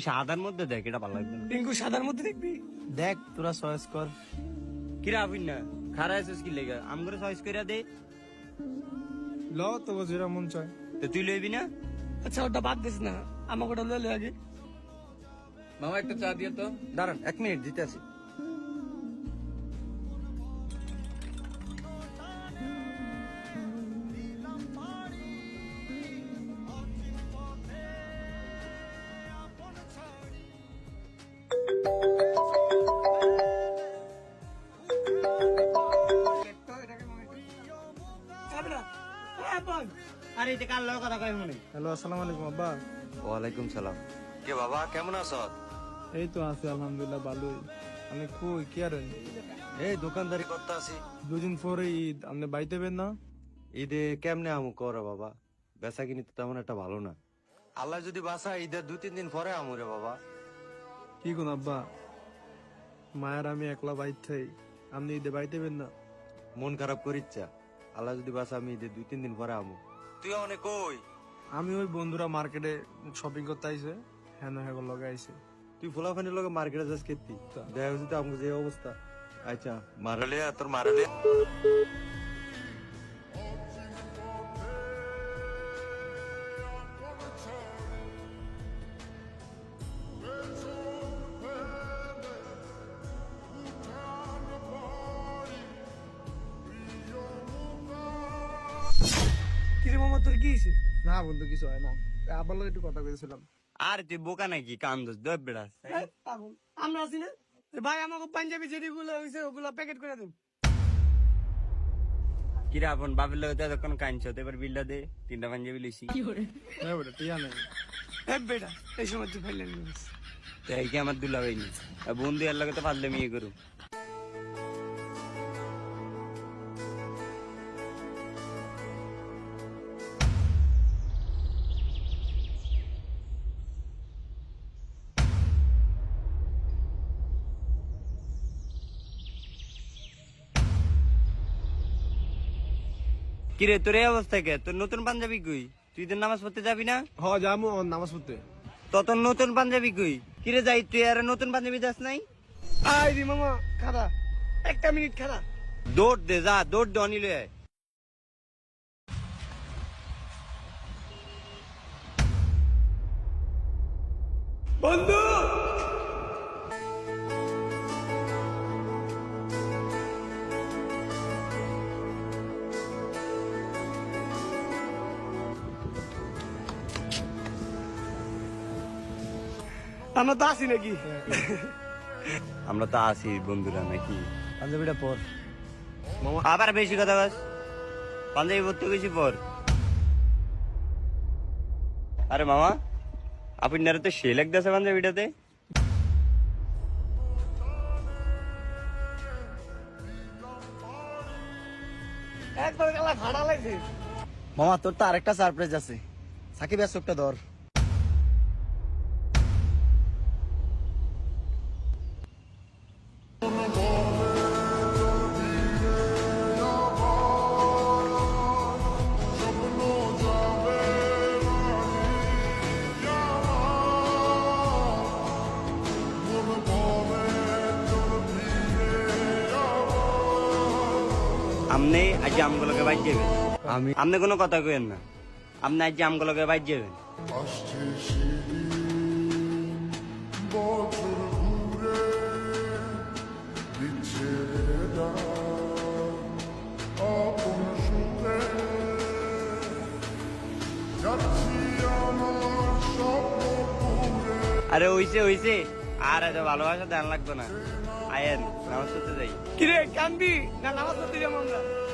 সাদার মধ্যে দেখ এটা ভালো লাগবে টিঙ্কু সাদার মধ্যে দেখবি? দেখ তোরা চয়েস কর। কিরা আবিন না? খারা আছিস কি লেগা? আম করে চয়েস কইরা দে। ল তো যেটা মন চায়। তো তুই লইবি না? আচ্ছা ওটা বাদ দিস না। আমাকে ওটা লই আগে। মামা একটা চা দিয়ে তো। দাঁড়ান এক মিনিট দিতে আছি আরে এটা কার লগে কথা কই মনে হ্যালো আসসালামু আলাইকুম আব্বা। ওয়ালাইকুম সালাম। কে বাবা কেমন আছো? এই তো আছি আলহামদুলিল্লাহ ভালোই। আমি কই কি আর? এই দোকানদারি করতে আছি। দুদিন পরে ঈদ আপনি বাইতে পেন না? ঈদে কেমনে আমু করো বাবা? বেচা কিনি তো তেমন একটা ভালো না। আল্লাহ যদি বাসা ঈদের দু তিন দিন পরে আমু রে বাবা। কি কোন আব্বা? মায়ের আমি একলা বাইত থাই আপনি ঈদে বাইতে পেন না? মন খারাপ করিচ্ছা। আল্লাহ যদি বাসা আমি ঈদের দুই তিন দিন পরে আমু। তুই অনেক কই? আমি ওই বন্ধুরা মার্কেটে শপিং করতে আইছে হ্যাঁ হ্যাঁ লগে আইছে। তুই ফুলাফানির লগে মার্কেটে যাস কেতি? দেখা যদি আমাকে যে অবস্থা। আচ্ছা মারালে তোর মারালে তোর কি হয়েছে? না বন্ধু কিছু হয় না। আবার একটু কথা কইছিলাম আর তুই বোকা নাকি? কান দোস দব বেড়াস আমরা আছি না? ভাই আমাকে পাঞ্জাবি যেগুলো হয়েছে ওগুলো প্যাকেট করে দেন। কিরা আপন বাপের লগে তো এবার দে তিনটা পাঞ্জাবি লইছি। হ্যাঁ বেটা হ্যাঁ বেটা এই সময় তুই ফাইলেন তো এই কি আমার দুলা হইনি বন্ধু এর লগে তো পারলে মিয়ে করু কিরে তোর এই অবস্থা কে? তোর নতুন পাঞ্জাবি কই? তুই তো নামাজ পড়তে যাবি না? হ যামু নামাজ পড়তে। তো তোর নতুন পাঞ্জাবি কই? কিরে যাই তুই আর নতুন পাঞ্জাবি যাস নাই? আই রে মামা খারা একটা মিনিট খারা দৌড় দে যা দৌড় দে অনিল। বন্ধু! আমরা তো আসি নাকি? আমরা তো আছি বন্ধুরা নাকি? পাঞ্জাবিটা পর। আবার বেশি কথা বাস পাঞ্জাবি পড়তে বেশি পর। আরে মামা আপনারা তো সে লাগতেছে পাঞ্জাবিটাতে? মামা তোর তো আরেকটা সারপ্রাইজ আছে। সাকিব একটা ধর। আপনি আজ আমগুলোকে বাইর যাবেন আমি আপনি কোনো কথা কেন না। আপনি আজ আমগুলোকে বাইর যাবেন আরে হইছে হইছে। আর এত ভালোবাসা ধ্যান লাগতো না। আয়েন নামাজ পড়তে যাই। কিরে কান্দি? না নামাজ পড়তে যাব আমরা।